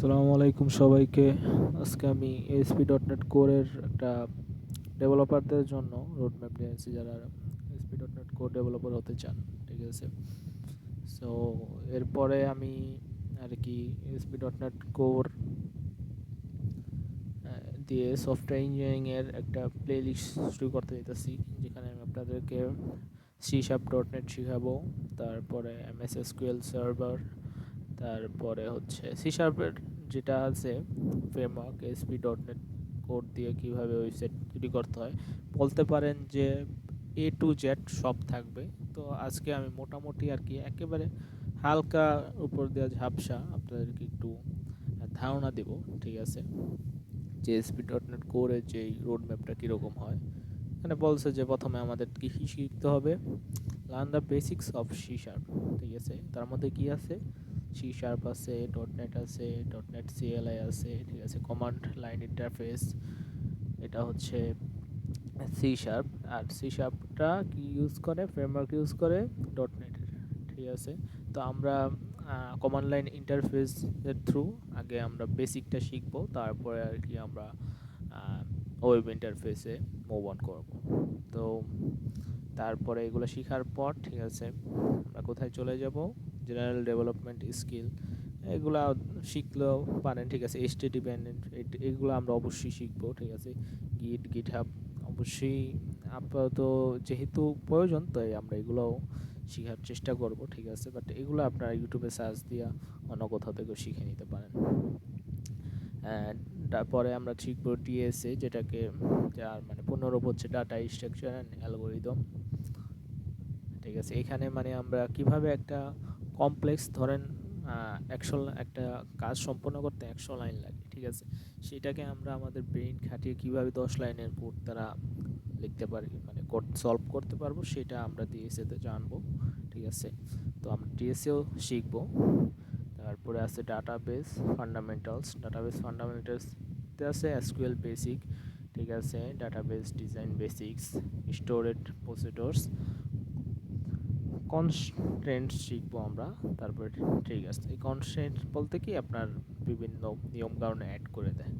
আসসালামু আলাইকুম সবাইকে। আজকে আমি এসপি ডট নেট কোরের একটা ডেভেলপারদের জন্য রোড ম্যাপ এসেছি যারা ASP dot net core developer হতে চান, ঠিক আছে? সো এরপরে আমি আর কি এসপি ডট নেট কোর দিয়ে সফটওয়্যার ইঞ্জিনিয়ারিংয়ের একটা প্লে লিস্ট শুরু করতে যেতেছি যেখানে আমি আপনাদেরকে সি শার্প ডট নেট শেখাবো, তারপরে M S S SQL server তারপরে হচ্ছে সি শার্পের যেটা আছে framework ASP dot net code দিয়ে কীভাবে ওয়েবসাইট তৈরি করতে হয়, বলতে পারেন যে এ টু জেড সব থাকবে। তো আজকে আমি মোটামুটি আর কি একেবারে হালকা উপর দেওয়া ঝাপসা আপনাদেরকে একটু ধারণা দেব, ঠিক আছে? যে এসপি ডট নেট কোরের যেই রোড ম্যাপটা কীরকম হয়। এখানে বলছে যে প্রথমে আমাদের কী শিখতে হবে? Learn the basics of C sharp ঠিক আছে? তার মধ্যে কী আছে? সি শার্প আছে ডট নেট আছে ডট নেট সিএলআই আছে, ঠিক আছে কমান্ড লাইন ইন্টারফেস এটা হচ্ছে সি শার্প আর সি শার্পটা কি ইউজ করে? ফ্রেমওয়ার্ক ইউজ করে ডট নেটের ঠিক আছে? তো আমরা কমান্ড লাইন ইন্টারফেসের থ্রু আগে আমরা বেসিকটা শিখব, তারপরে আর কি আমরা ওয়েব ইন্টারফেসে মুভ অন করব। তো তারপরে এগুলো শেখার পর, ঠিক আছে, আমরা কোথায় চলে যাব? জেনারেল ডেভেলপমেন্ট স্কিল এগুলা শিখলেও পারেন, ঠিক আছে এসটি ডিপেন্ডেন্ট এগুলো আমরা অবশ্যই শিখব, ঠিক আছে গিট গিট হাব অবশ্যই আপাতত যেহেতু প্রয়োজন, তাই আমরা এগুলোও শেখার চেষ্টা করব, ঠিক আছে বাট এগুলো আপনারা ইউটিউবে সার্চ দিয়া অন্য কোথাও থেকেও শিখে নিতে পারেন। তারপরে আমরা শিখব ডিএসএ যেটাকে, যার মানে পুনরূপ হচ্ছে ডাটা স্ট্রাকচার অ্যান্ড অ্যালগোরিদম ঠিক আছে, এখানে মানে আমরা কীভাবে একটা কমপ্লেক্স ধরেন একশো একটা কাজ সম্পন্ন করতে একশো লাইন লাগে, ঠিক আছে? সেটাকে আমরা আমাদের ব্রেইন খাটিয়ে কীভাবে দশ লাইনের কোড তারা লিখতে পারি মানে কোড সলভ করতে পারব, সেটা আমরা ডিএসএতে জানব, ঠিক আছে? তো আমরা ডিএসএও শিখব। তারপরে আছে ডাটাবেস ফান্ডামেন্টালস ডাটাবেস ফান্ডামেন্টালসতে আছে এসকিউএল বেসিক ঠিক আছে? Database design basics storage procedures constraint শিখব আমরা, তারপরে ঠিক আছে। এই কনস্ট্রেন্ট বলতে কি? আপনার বিভিন্ন নিয়ম কারণে অ্যাড করে দেয়,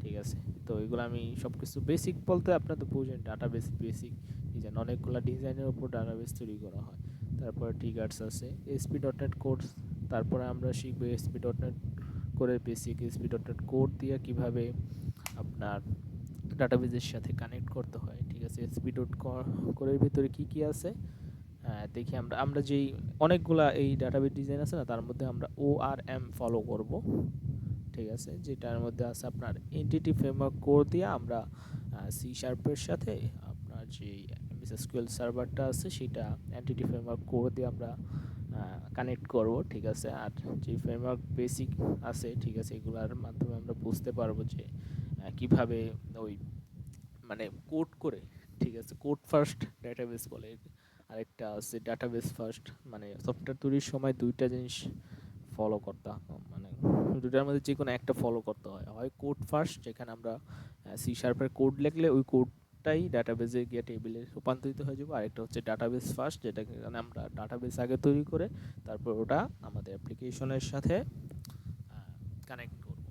ঠিক আছে? তো এগুলো আমি সব কিছু বেসিক বলতে আপনার তো বুঝেন ডাটাবেস বেসিক ডিজাইন অনেকগুলো ডিজাইনের উপর ডাটাবেস তৈরি করা হয়। তারপরে টিগার্স আছে এসপি ডট নেট কোর্স তারপরে আমরা শিখব এসপি ডট নেট করে basic ASP dot net code দিয়ে কীভাবে আপনার ডাটাবেসের সাথে কানেক্ট করতে হয়, ঠিক আছে? এসপি ডট কোরের ভিতরে কী কী আছে? দেখি আমরা আমরা যেই অনেকগুলা এই ডাটাবেস ডিজাইন আছে না, তার মধ্যে আমরা ও আর এম ফলো করব, ঠিক আছে? যেটার মধ্যে আছে আপনার এনটিটি ফ্রেমওয়ার্ক কোর দিয়ে আমরা সি শার্পের সাথে আপনার যে এমএস এসকিউএল সার্ভারটা আছে, সেটা এনটিটি ফ্রেমওয়ার্ক কোর দিয়ে আমরা কানেক্ট করব, ঠিক আছে? আর যে ফ্রেমওয়ার্ক বেসিক আছে, ঠিক আছে, এগুলোর মাধ্যমে আমরা বুঝতে পারব যে কীভাবে ওই মানে কোড করে, ঠিক আছে? কোড ফার্স্ট ডাটাবেস বলে আরেকটা আছে ডাটাবেস ফার্স্ট মানে সফটওয়্যার তৈরির সময় দুইটা জিনিস ফলো করতে মানে দুটার মধ্যে যে কোনো একটা ফলো করতে হয়। হয় কোড ফার্স্ট যেখানে আমরা সি শার্পের কোড লিখলে ওই কোডটাই ডাটাবেসে গিয়ে টেবিলে রূপান্তরিত হয়ে যাবে। আরেকটা হচ্ছে ডাটাবেস ফার্স্ট যেটা আমরা ডাটাবেস আগে তৈরি করে তারপর ওটা আমাদের অ্যাপ্লিকেশনের সাথে কানেক্ট করব।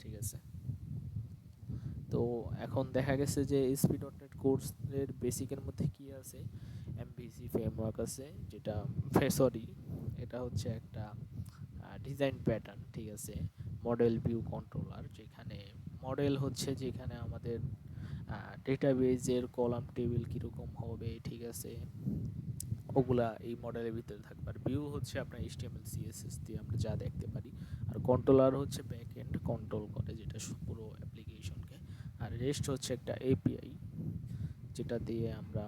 ঠিক আছে? তো এখন দেখা গেছে যে এসপি ডট নেট কোর্সের বেসিকের মধ্যে কি আছে? এমভিসি ফ্রেমওয়ার্ক আছে, যেটা সরি এটা হচ্ছে একটা ডিজাইন প্যাটার্ন ঠিক আছে? মডেল ভিউ কন্ট্রোলার যেখানে মডেল হচ্ছে যেখানে আমাদের ডেটাবেজের কলাম টেবিল কীরকম হবে, ঠিক আছে? ওগুলা এই মডেলের ভিতরে থাকবে। আর ভিউ হচ্ছে আপনার এইচটিএমএল সিএসএস দিয়ে আমরা যা দেখতে পারি। আর কন্ট্রোলার হচ্ছে ব্যাক এন্ড কন্ট্রোল করে, যেটা পুরো অ্যাপ্লিকেশনকে আর রেস্ট হচ্ছে একটা এপিআই যেটা দিয়ে আমরা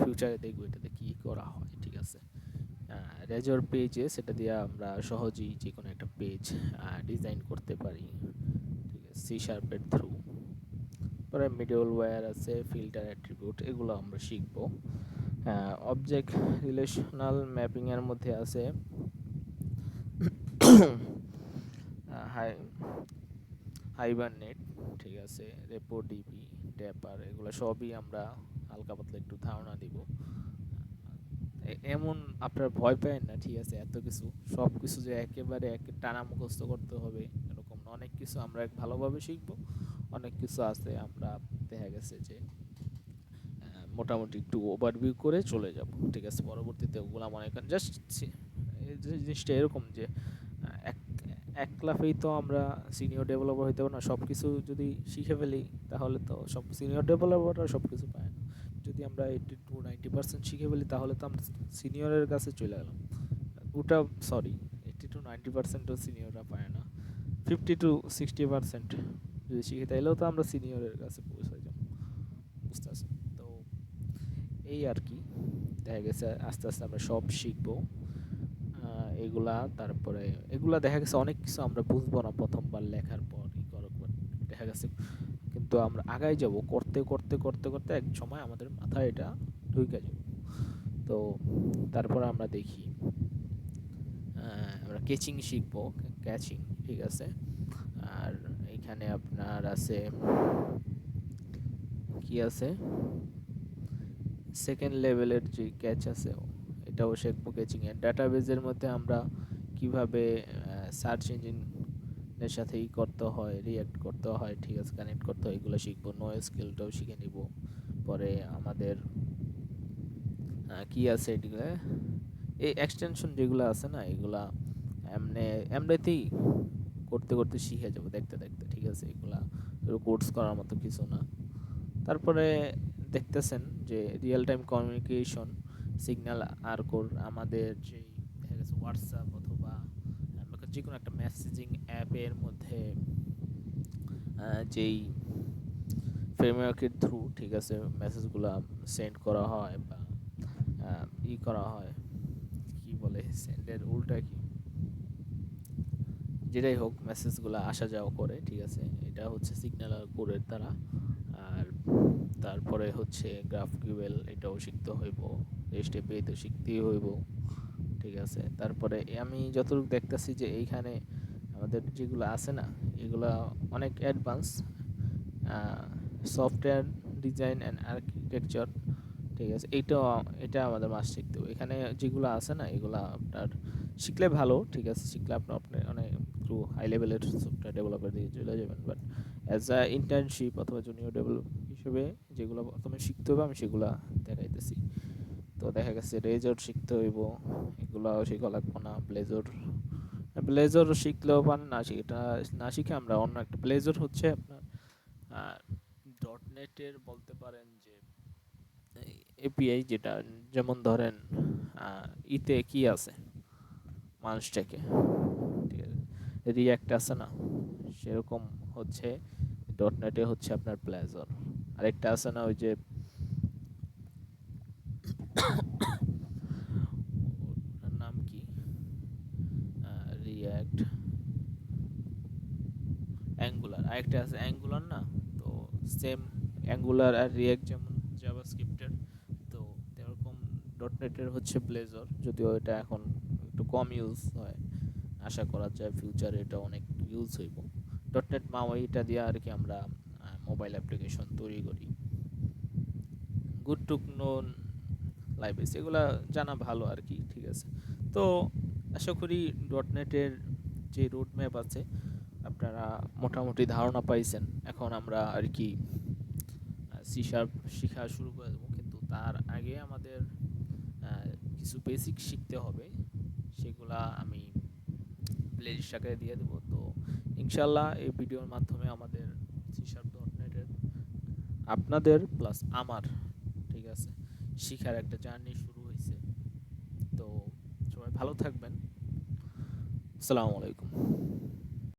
ফিউচারে দেখব এটাতে কী করা হয়, ঠিক আছে? রেজর পেজে সেটা দিয়ে আমরা সহজেই যে কোনো একটা পেজ ডিজাইন করতে পারি, ঠিক আছে? সি শার্পের থ্রু পরে মিডল ওয়্যার আছে ফিল্টার অ্যাট্রিবিউট এগুলো আমরা শিখব। অবজেক্ট রিলেশনাল ম্যাপিংয়ের মধ্যে আছে হাই হাইবারনেট ঠিক আছে? রেপো ডিবি ড্যাপার এগুলো সবই আমরা হালকা পাতলা একটু ধারণা দিব। এমন আপনার ভয় পায় না, ঠিক আছে, এত কিছু। সব কিছু যে একেবারে এক টানা মুখস্থ করতে হবে, এরকম অনেক কিছু আমরা ভালোভাবে শিখব, অনেক কিছু আছে আমরা দেখা গেছে যে মোটামুটি একটু ওভারভিউ করে চলে যাব, ঠিক আছে। পরবর্তীতে ওগুলা মনে করেন জাস্ট জিনিসটা এরকম যে এক এক লাফেই তো আমরা সিনিয়র ডেভেলপার হইতে পারব না। সব কিছু যদি শিখে ফেলি, তাহলে তো সব সিনিয়র ডেভেলপাররা সব কিছু পায় না। যদি আমরা এইটি টু নাইনটি পার্সেন্ট শিখে ফেলি, তাহলে তো আমরা সিনিয়রের কাছে চলে গেলাম। ওটা সরি এইটি টু নাইনটি পার্সেন্টও সিনিয়ররা পায় না। ফিফটি টু সিক্সটি পার্সেন্ট যদি শিখে, তাইলেও তো আমরা সিনিয়রের কাছে পৌঁছে যাব। বুঝতে পারছি তো এই আর কি, দেখা গেছে, আস্তে আস্তে আমরা সব শিখব। এগুলা, তারপরে এগুলা দেখা গেছে অনেক কিছু আমরা বুঝব না প্রথমবার লেখার পর, ই দেখা গেছে। কিন্তু আমরা আগাই যাব, করতে করতে করতে করতে এক সময় আমাদের মাথায় এটা ঢুকে যাব। তো তারপর আমরা দেখি আমরা কেচিং শিখব ক্যাচিং ঠিক আছে? আর এখানে আপনার আছে, কি আছে? সেকেন্ড লেভেলের যে ক্যাচ আছে এটাও শিখব এর ডাটাবেজের মধ্যে আমরা কীভাবে সার্চ ইঞ্জিনের সাথে ই করতে হয় রিয়াক্ট করতে হয়, ঠিক আছে কানেক্ট করতে হয়, এগুলো শিখব নো স্কিলটাও শিখে নিব। পরে আমাদের কি আছে এগুলো? এই এক্সটেনশন যেগুলো আছে না, এগুলা এমনি, এমনিতেই করতে করতে শিখে যাব দেখতে দেখতে, ঠিক আছে, এগুলা কোর্স করার মতো কিছু না। তারপরে দেখতেছেন যে real time communication SignalR core, আমাদের যেই, দেখা গেছে হোয়াটসঅ্যাপ অথবা যে কোনো একটা মেসেজিং অ্যাপের মধ্যে যেই ফ্রেমওয়ার্কের থ্রু ঠিক আছে মেসেজগুলো সেন্ড করা হয় বা ই করা হয়, কি বলে সেন্ডের উল্টা কি? যেটাই হোক মেসেজগুলো আসা যাওয়া করে, ঠিক আছে, এটা হচ্ছে সিগন্যাল আর কোরের দ্বারা, আর তারপরে হচ্ছে গ্রাফ কিউএল এটাও শিখতে হইব। স্টেপে তো শিখতেই হইব। ঠিক আছে? তারপরে আমি যতটুকু দেখতেছি যে এইখানে আমাদের যেগুলো আছে না, এগুলা অনেক advance software design and architecture ঠিক আছে? এইটাও এটা আমাদের মাস শিখতে হবে। এখানে যেগুলো আছে না, এগুলো আপনার শিখলে ভালো, ঠিক আছে? শিখলে আপনার আপনি অনেক একটু হাই লেভেলের সফটওয়্যার ডেভেলপার দিয়ে চলে যাবেন। বাট অ্যাজ আ ইন্টার্নশিপ অথবা জুনিয়র ডেভেলপ হিসেবে যেগুলো প্রথমে শিখতে হবে, আমি সেগুলো দেখাইতেছি। তো দেখা গেছে রেজর শিখতে হইব, এগুলাও শেখা লাগবো না। ব্লেজর ব্লেজর শিখলেও পারেন না সেটা না শিখে আমরা অন্য একটা ব্লেজর হচ্ছে আপনার ডট নেটের বলতে পারেন যে এপিআই যেটা, যেমন ধরেন ইতে কি আছে? মানুষটাকে ঠিক আছে? রিয়াক্ট আছে না? সেরকম হচ্ছে ডট নেটে হচ্ছে আপনার প্লেজার আরেকটা আছে না, ওই যে ওটার নাম কি? রিয়াক্ট অ্যাঙ্গুলার আরেকটা আছে অ্যাঙ্গুলার না? তো সেম অ্যাঙ্গুলার আর রিয়াক্ট যেমন জাভাস্ক্রিপ্টের তো এরকম ডট নেটের হচ্ছে ব্লেজার যদিও এটা এখন একটু কম ইউজ হয়। আশা করা যায় ফিউচারে এটা অনেক ইউজ হইব। ডট নেট মাওয়াই এটা দিয়ে আর কি আমরা মোবাইল অ্যাপ্লিকেশন তৈরি করি। গুড টু নোন লাইব্রেরিজ এগুলা জানা ভালো আর কি ঠিক আছে? তো আশা করি. ডট নেটের যে রোড ম্যাপ আছে, আপনারা মোটামুটি ধারণা পাইছেন। এখন আমরা আর কি সি শার্প শেখা শুরু করে দেবো। কিন্তু তার আগে আমাদের কিছু বেসিক শিখতে হবে। সেগুলা আমি প্লেলিস্টটাকে দিয়ে দেবো। তো ইনশাল্লাহ এই ভিডিওর মাধ্যমে আমাদের সি ডট নেটের আপনাদের প্লাস আমার শিখার একটা জার্নি শুরু হয়েছে। তো সবাই ভালো থাকবেন। আসসালামু আলাইকুম।